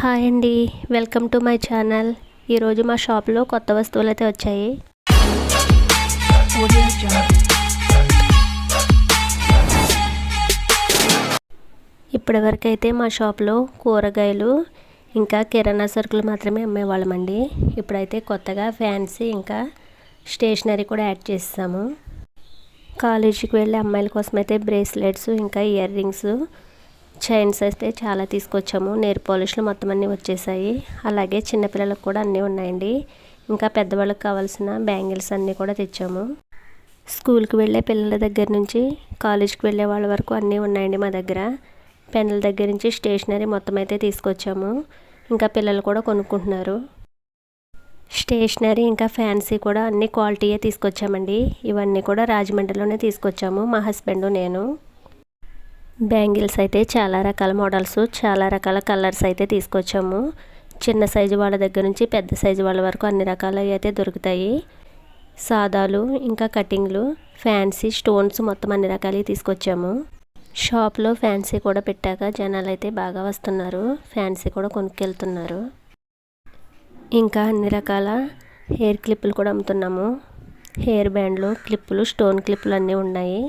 Hi అండి. Welcome to my channel. ఈరోజు మా షాప్లో కొత్త వస్తువులు అయితే వచ్చాయి. ఇప్పటివరకైతే మా షాప్లో కూరగాయలు ఇంకా కిరాణా సరుకులు మాత్రమే అమ్మేవాళ్ళమండి. ఇప్పుడైతే కొత్తగా ఫ్యాన్సీ ఇంకా స్టేషనరీ కూడా యాడ్ చేస్తాము. కాలేజీకి వెళ్ళే అమ్మాయిల కోసం అయితే బ్రేస్లెట్స్ ఇంకా ఇయర్ రింగ్స్ చైన్స్ అయితే చాలా తీసుకొచ్చాము. నేర్ పాలిష్లు మొత్తం అన్నీ వచ్చేసాయి. అలాగే చిన్నపిల్లలకు కూడా అన్నీ ఉన్నాయండి. ఇంకా పెద్దవాళ్ళకి కావాల్సిన బ్యాంగిల్స్ అన్నీ కూడా తెచ్చాము. స్కూల్కి వెళ్ళే పిల్లల దగ్గర నుంచి కాలేజ్కి వెళ్ళే వాళ్ళ వరకు అన్నీ ఉన్నాయండి మా దగ్గర. పెన్నుల దగ్గర నుంచి స్టేషనరీ మొత్తం అయితే తీసుకొచ్చాము. ఇంకా పిల్లలు కూడా కొనుక్కుంటున్నారు. స్టేషనరీ ఇంకా ఫ్యాన్సీ కూడా అన్ని క్వాలిటీయే తీసుకొచ్చామండి. ఇవన్నీ కూడా రాజమండ్రిలోనే తీసుకొచ్చాము. మా హస్బెండ్ నేను. బ్యాంగిల్స్ అయితే చాలా రకాల మోడల్స్ చాలా రకాల కలర్స్ అయితే తీసుకొచ్చాము. చిన్న సైజు వాళ్ళ దగ్గర నుంచి పెద్ద సైజు వాళ్ళ వరకు అన్ని రకాలు అయితే దొరుకుతాయి. సాదాలు ఇంకా కటింగ్లు ఫ్యాన్సీ స్టోన్స్ మొత్తం అన్ని రకాలు తీసుకొచ్చాము. షాప్లో ఫ్యాన్సీ కూడా పెట్టాక జనాలు అయితే బాగా వస్తున్నారు. ఫ్యాన్సీ కూడా కొనుక్కెళ్తున్నారు. ఇంకా అన్ని రకాల హెయిర్ క్లిప్పులు కూడా అమ్ముతున్నాము. హెయిర్ బ్యాండ్లు క్లిప్పులు స్టోన్ క్లిప్పులు అన్నీ ఉన్నాయి.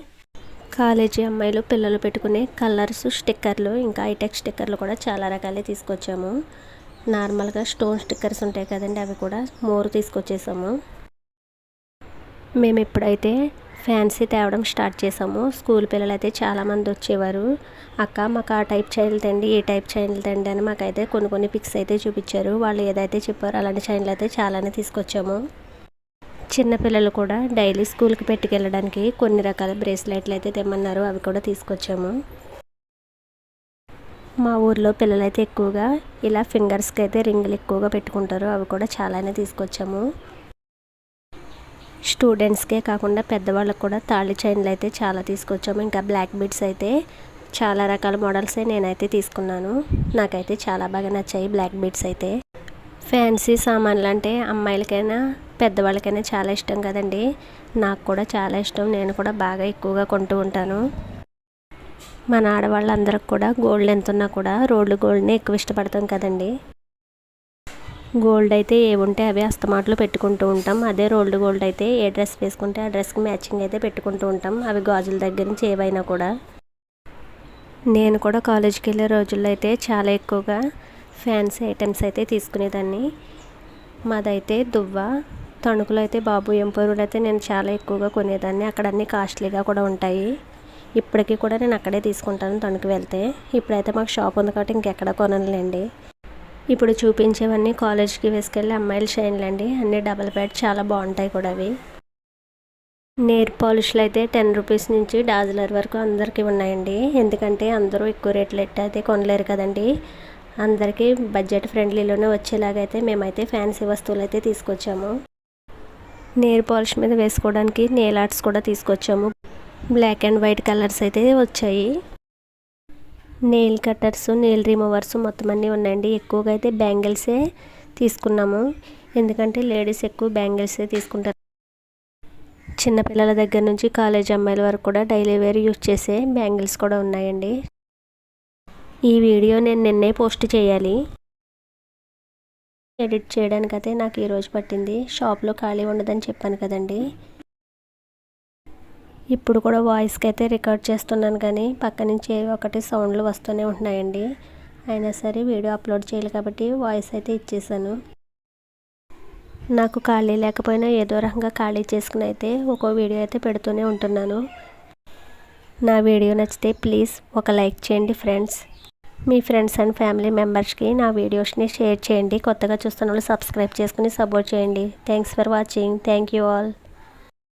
కాలేజీ అమ్మాయిలు పిల్లలు పెట్టుకునే కలర్స్ స్టిక్కర్లు ఇంకా హైటెక్ స్టిక్కర్లు కూడా చాలా రకాలే తీసుకొచ్చాము. నార్మల్గా స్టోన్ స్టిక్కర్స్ ఉంటాయి కదండి అవి కూడా మోరు తీసుకొచ్చేసాము. మేము ఎప్పుడైతే ఫ్యాన్సీ తేవడం స్టార్ట్ చేసాము స్కూల్ పిల్లలు అయితే చాలామంది వచ్చేవారు. అక్క మాకు ఆ టైప్ చైన్లు తండి ఏ టైప్ చైన్లు తండి అని మాకైతే కొన్ని కొన్ని పిక్స్ అయితే చూపించారు. వాళ్ళు ఏదైతే చెప్పారో అలాంటి చైన్లు అయితే చాలానే తీసుకొచ్చాము. చిన్నపిల్లలు కూడా డైలీ స్కూల్కి పెట్టుకెళ్ళడానికి కొన్ని రకాల బ్రేస్లెట్లు అయితే తెమ్మన్నారు అవి కూడా తీసుకొచ్చాము. మా ఊర్లో పిల్లలైతే ఎక్కువగా ఇలా ఫింగర్స్కి అయితే రింగులు ఎక్కువగా పెట్టుకుంటారు అవి కూడా చాలానే తీసుకొచ్చాము. స్టూడెంట్స్కే కాకుండా పెద్దవాళ్ళకు కూడా తాళి చైన్లు అయితే చాలా తీసుకొచ్చాము. ఇంకా బ్లాక్ బీడ్స్ అయితే చాలా రకాల మోడల్సే నేనైతే తీసుకున్నాను. నాకైతే చాలా బాగా నచ్చాయి బ్లాక్ బీడ్స్ అయితే. ఫ్యాన్సీ సామాన్లు అంటే అమ్మాయిలకైనా పెద్దవాళ్ళకైనా చాలా ఇష్టం కదండి. నాకు కూడా చాలా ఇష్టం. నేను కూడా బాగా ఎక్కువగా కొంటూ ఉంటాను. మన ఆడవాళ్ళందరికి కూడా గోల్డ్ ఎంత ఉన్నా కూడా రోడ్లు గోల్డ్ని ఎక్కువ ఇష్టపడతాం కదండి. గోల్డ్ అయితే ఏ అవి అవే అస్తమాటలు పెట్టుకుంటూ ఉంటాం. అదే రోల్డ్ గోల్డ్ అయితే ఏ డ్రెస్ వేసుకుంటే ఆ డ్రెస్కి మ్యాచింగ్ అయితే పెట్టుకుంటూ ఉంటాం. అవి గాజుల దగ్గర నుంచి ఏవైనా కూడా. నేను కూడా కాలేజీకి వెళ్ళే రోజుల్లో అయితే చాలా ఎక్కువగా ఫ్యాన్సీ ఐటమ్స్ అయితే తీసుకునేదాన్ని. మాదైతే దువ్వ తణుకులో అయితే బాబు ఎంపూరులు అయితే నేను చాలా ఎక్కువగా కొనేదాన్ని. అక్కడ అన్నీ కాస్ట్లీగా కూడా ఉంటాయి. ఇప్పటికీ కూడా నేను అక్కడే తీసుకుంటాను తణుకు వెళ్తే. ఇప్పుడైతే మాకు షాప్ ఉంది కాబట్టి ఇంకెక్కడ కొనలేండి ఇప్పుడు చూపించేవన్నీ కాలేజ్కి వేసుకెళ్ళి అమ్మాయిల షైన్లు అన్నీ డబల్ బెడ్ చాలా బాగుంటాయి కూడా అవి. నేర్ పాలిష్లు అయితే టెన్ రూపీస్ నుంచి డాజలర్ వరకు అందరికీ ఉన్నాయండి. ఎందుకంటే అందరూ ఎక్కువ రేట్లు అయితే కొనలేరు కదండి. అందరికీ బడ్జెట్ ఫ్రెండ్లీలోనే వచ్చేలాగైతే మేమైతే ఫ్యాన్సీ వస్తువులు అయితే తీసుకొచ్చాము. నేర్ పాలిష్ మీద వేసుకోవడానికి నేల్ ఆర్ట్స్ కూడా తీసుకొచ్చాము. బ్లాక్ అండ్ వైట్ కలర్స్ అయితే వచ్చాయి. నెయిల్ కట్టర్స్ నెయిల్ రిమూవర్స్ మొత్తం అన్నీ ఉన్నాయండి. ఎక్కువగా అయితే బ్యాంగిల్సే తీసుకున్నాము. ఎందుకంటే లేడీస్ ఎక్కువ బ్యాంగిల్సే తీసుకుంటారు. చిన్నపిల్లల దగ్గర నుంచి కాలేజ్ అమ్మాయిల వరకు కూడా డైలీ వేర్ యూజ్ చేసే బ్యాంగిల్స్ కూడా ఉన్నాయండి. ఈ వీడియో నేను నిన్నే పోస్ట్ చేయాలి. ఎడిట్ చేయడానికైతే నాకు ఈరోజు పట్టింది. షాప్లో ఖాళీ ఉండదని చెప్పాను కదండి. ఇప్పుడు కూడా వాయిస్కి అయితే రికార్డ్ చేస్తున్నాను కానీ పక్క నుంచి ఒకటి సౌండ్లు వస్తూనే ఉంటున్నాయండి. అయినా సరే వీడియో అప్లోడ్ చేయాలి కాబట్టి వాయిస్ అయితే ఇచ్చేసాను. నాకు ఖాళీ లేకపోయినా ఏదో రకంగా ఖాళీ చేసుకుని అయితే ఒక్కో వీడియో అయితే పెడుతూనే ఉంటున్నాను. నా వీడియో నచ్చితే ప్లీజ్ ఒక లైక్ చేయండి ఫ్రెండ్స్. మీ ఫ్రెండ్స్ అండ్ ఫ్యామిలీ మెంబర్స్కి నా వీడియోస్ని షేర్ చేయండి. కొత్తగా చూస్తున్న వాళ్ళు సబ్స్క్రైబ్ చేసుకుని సపోర్ట్ చేయండి. Thanks for watching thank you all